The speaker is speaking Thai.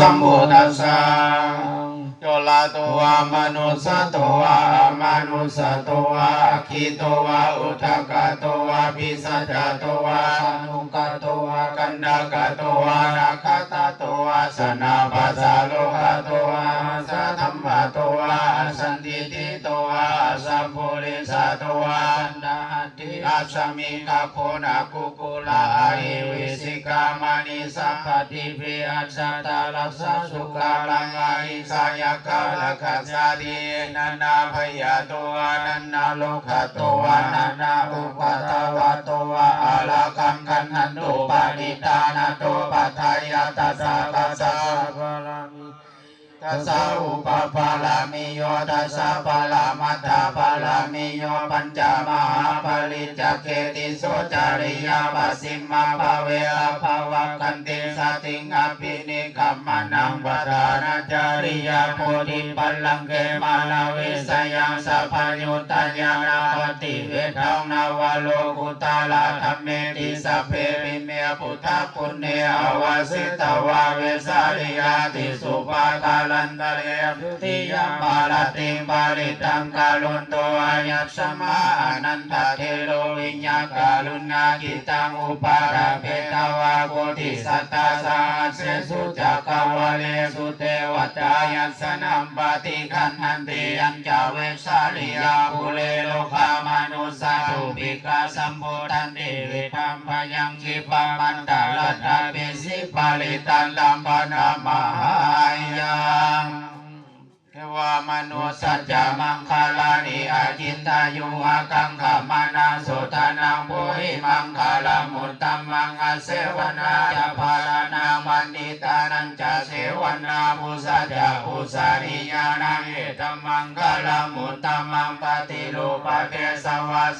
สัมพุทธัสสะโยลาตัวมนุสตัวมนุสตัวคิตัวอุทกตัวปิสัจตัวนุกตัวกันดกตัวนาคตตัวสนาปัสสะโลกตัว ติติตัวสัพพุริสตัวดาติอาสมิกะโคนาคุกุลาเอวิสิกามานิสัพพติปิอัสสตาลัสสะสุขาลังอาหิสายกาลคัสสะตินันนาพยาตัวนันนาโลกะตัวนันนาอุปาทวะตัวอาลาคังคันหันตุปานิตานาโตปัฏายาตัสสะตัสสะภะลามิทัสสะอุปปาลา โยทัสสะปาลามัตถาปาลามิโยปัญจมหาปริจเกติโสจาริยาปัสสิมาภาเวอภาวะกันติสติงอภินิกัมมนังวทานาจาริยาโพธิปัลลังเกมาลาเวสยังสัพพยุตตยานา ปฏิเวทังนาวโลกุตาลาธรรมเมติสัพเพมิเมพุทธปุณเนอวาสิตวาเวสาริยาติสุปาทาลันตเรพุติยามาลติงปาริตังกาลุนโตอายัสสมาอนันทเทโลวิญญากาลุณากิตังอุปาราเปตาวาโกติสัตตาสาเสสุจักวะเลสุเทวตายัสนัมปฏิคันหันติยัญจาเวสาลิยาภู กาสัมโพธันติวิธรรมพยังคิปามันตาลตาเปสิปาลิตันลัมปนามหายังเทวามนุสัจจามังคลานิอาจินตายุอากังขมานาสุทานังปุหิมังคลามุตตมังอาเสวนาจะพาลานามันดิตานันจะเสวนาภูสัจจะภูสาริยานังเอตัมมังคลามุตตมังปฏิโลปะเทสวาส